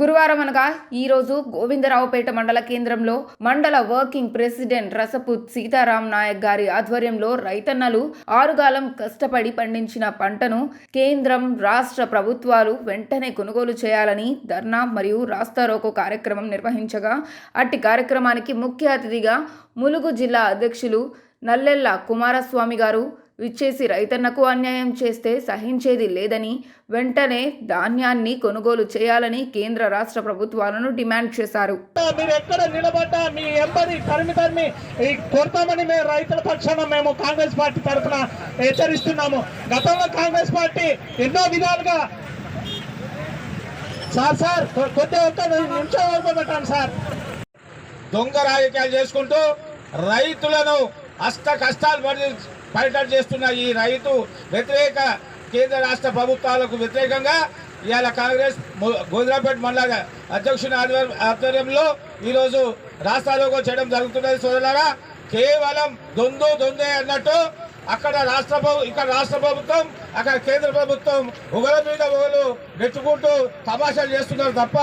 గురువారం అనగా ఈరోజు గోవిందరావుపేట మండల కేంద్రంలో మండల వర్కింగ్ ప్రెసిడెంట్ రసపుత్ సీతారాం నాయక్ గారి ఆధ్వర్యంలో రైతన్నలు ఆరుగాలం కష్టపడి పండించిన పంటను కేంద్రం రాష్ట్ర ప్రభుత్వాలు వెంటనే కొనుగోలు చేయాలని ధర్నా మరియు రాస్తారోకో కార్యక్రమం నిర్వహించగా అట్టి కార్యక్రమానికి ముఖ్య అతిథిగా ములుగు జిల్లా అధ్యక్షులు నల్లెల్ల కుమారస్వామి గారు విచ్చేసి రైతన్నకు అన్యాయం చేస్తే సహించేది లేదని వెంటనే ధాన్యాన్ని కొనుగోలు చేయాలని కేంద్ర రాష్ట్ర ప్రభుత్వాలను డిమాండ్ చేశారు. మీరు ఎక్కడ నిలబడ్డా మీ ఎంపది పరిమితాన్ని ఈ కొడతామని మేము రైతుల పక్షాన మేము కాంగ్రెస్ పార్టీ తరఫున హెచ్చరిస్తున్నాము. గతంలో కాంగ్రెస్ పార్టీ ఎన్నో విధాలుగా సార్ సార్ కొ- ఒక్క నిమిషం వరకు సార్. దొంగ రాజకీయాలు చేసుకుంటూ రైతులను అష్ట కష్టాలు పడి పర్యటన చేస్తున్న ఈ రైతు వ్యతిరేక కేంద్ర రాష్ట్ర ప్రభుత్వాలకు వ్యతిరేకంగా ఇవాళ కాంగ్రెస్ ము- గోధురాపేట మండల అధ్యక్షుని ఆధ్వర్యం- ఆధ్వర్యంలో ఈరోజు రాష్ట్రాలకు చేయడం జరుగుతున్నది సోదరులారా. కేవలం దొందు దొందే అన్నట్టు అక్కడ రాష్ట్ర ఇక్కడ రాష్ట్ర ప్రభుత్వం అక్కడ కేంద్ర ప్రభుత్వం ఒకరి మీద ఒకరు నెచ్చుకుంటూ తమాషాలు చేస్తున్నారు తప్ప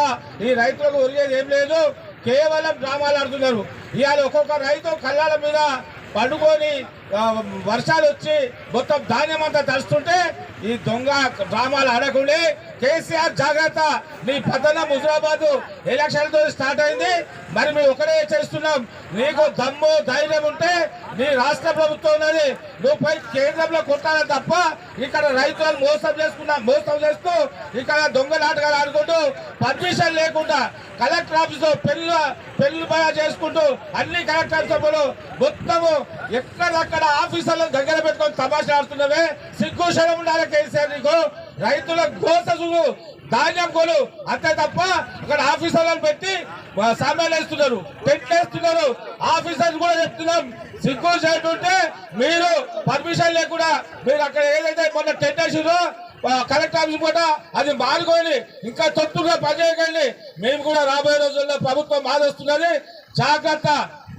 ఈ రైతులకు ఒరిగేది ఏం లేదు. కేవలం డ్రామాలు ఆడుతున్నారు. ఇవాళ ఒక్కొక్క రైతు కళ్ళాల మీద పండుకొని వర్షాలు వచ్చి మొత్తం ధాన్యం అంతా తరుస్తుంటే ఈ దొంగ డ్రామాలు ఆడకుండా. కేసీఆర్ జాగ్రత్త. నీ పతన ముజరాబాద్ ఎలక్షన్తో స్టార్ట్ అయింది. మరి మేము ఒకటే చేస్తున్నాం నీకు దమ్ము ధైర్యం ఉంటే నీ రాష్ట్ర ప్రభుత్వం ఉన్నది. నువ్వు పై కేంద్రంలో కొట్టాలి తప్ప ఇక్కడ రైతులను మోసం చేసుకున్నా మోసం చేస్తూ ఇక్కడ దొంగలాటగాలు ఆడుకుంటూ పర్మిషన్ లేకుండా కలెక్టర్ ఆఫీస్ పెళ్ళి పెళ్ళి పెళ్ళి చేసుకుంటూ అన్ని కలెక్టర్ సభలు మొత్తము ఎక్కడక్కడ ఆఫీసర్లను దగ్గర పెట్టుకొని తమాషా ఆడుతున్నవే. సిగ్గు శరం ఉండాలి కేసీఆర్ నీకు. రైతుల చూడు ధాన్యం కొలు అంతే తప్ప అక్కడ ఆఫీసర్లను పెట్టి ఆ, సామాన్లు వేస్తున్నారు. టెంట్లు వేస్తున్నారు. ఆఫీసర్స్ కూడా చెప్తున్నాం. సిగ్గు సైడ్ ఉంటే మీరు పర్మిషన్ లేకుండా మీరు అక్కడ ఏదైతే మొన్న టెంట్ వేసిందో కలెక్టర్ ఆఫీస్ కూడా అది మానుకొని ఇంకా తొత్తుగా పనిచేయకండి. మేము కూడా రాబోయే రోజుల్లో ప్రభుత్వం మారుస్తున్నది. జాగ్రత్త.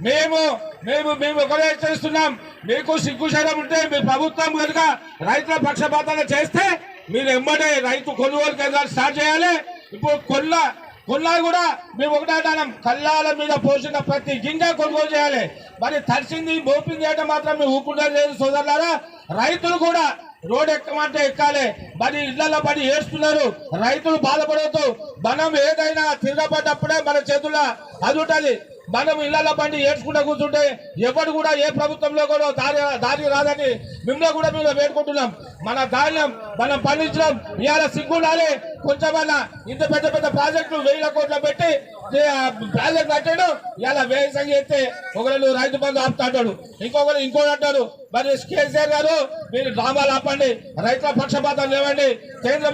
మేము మేము మేము ఒకరే హెచ్చరిస్తున్నాం. మీకు సిగ్గుశరం ఉంటే మీ ప్రభుత్వం కనుక రైతుల పక్షపాతాలు చేస్తే మీరు ఎంబడే రైతు కొనుగోలు కేంద్రాలు స్టార్ట్ చేయాలి. ఇప్పుడు కొల్ల కొల్లా కూడా మేము ఒకటే అంటున్నాం. కళ్ళాల మీద పోసిన ప్రతి గింజ కొనుగోలు చేయాలి. మరి తడిసింది మోపింది అంటే మాత్రం మేము ఊపుకుంటా లేదు సోదరులారా. రైతులు కూడా రోడ్ ఎక్కమంటే ఎక్కాలి. మరి ఇళ్ళలో పడి ఏడుస్తున్నారు. రైతులు బాధపడవద్దు. మనం ఏదైనా తిరగబడ్డప్పుడే మన చేతుల్లో అది ఉంటుంది. మనం ఇళ్ళలో బండి ఏడ్చుకుంటూ కూర్చుంటే ఎవరు కూడా ఏ ప్రభుత్వంలో కూడా దారి దారి రాదని మిమ్మల్ని కూడా మేము వేడుకుంటున్నాం. మన ధాన్యం మనం పండించడం ఇవాళ సిగ్గుండాలి కొంచెమన్నా ఇంత పెద్ద పెద్ద ప్రాజెక్టులు వేల కోట్లు పెట్టి ప్రాజెక్ట్ కట్టాడు. ఇలా వేయి సంఖ్య ఎత్తే ఒకరు రైతు బంధు ఆపుతాడు ఇంకొకరు ఇంకోటి అంటారు. మరి కేసీఆర్ గారు మీరు డ్రామాలు ఆపండి. రైతుల పక్షపాతం లేవండి. కేంద్రం